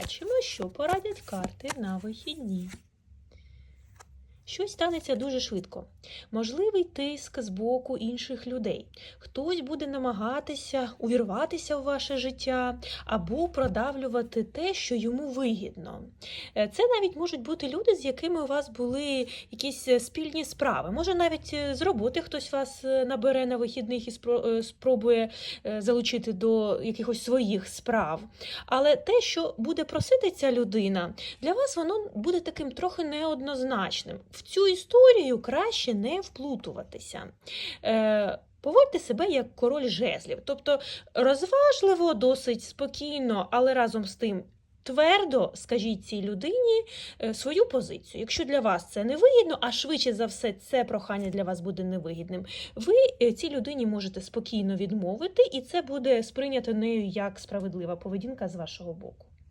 Бачимо, що порадять карти на вихідні. Щось станеться дуже швидко. Можливий тиск з боку інших людей. Хтось буде намагатися увірватися в ваше життя або продавлювати те, що йому вигідно. Е, Це навіть можуть бути люди, з якими у вас були якісь е, спільні справи. Може, навіть е, з роботи хтось вас набере на вихідних і спробує залучити до якихось своїх справ. Але те, що буде просити ця людина, для вас воно буде таким трохи неоднозначним. Цю історію краще не вплутуватися. Е, Поводьте себе як король жезлів, тобто розважливо, досить спокійно, але разом з тим. Твердо скажіть цій людині е, свою позицію. Якщо для вас це не вигідно, а швидше за все це прохання для вас буде невигідним, ви е, цій людині можете спокійно відмовити, і це буде сприйнято нею як справедлива поведінка з вашого боку.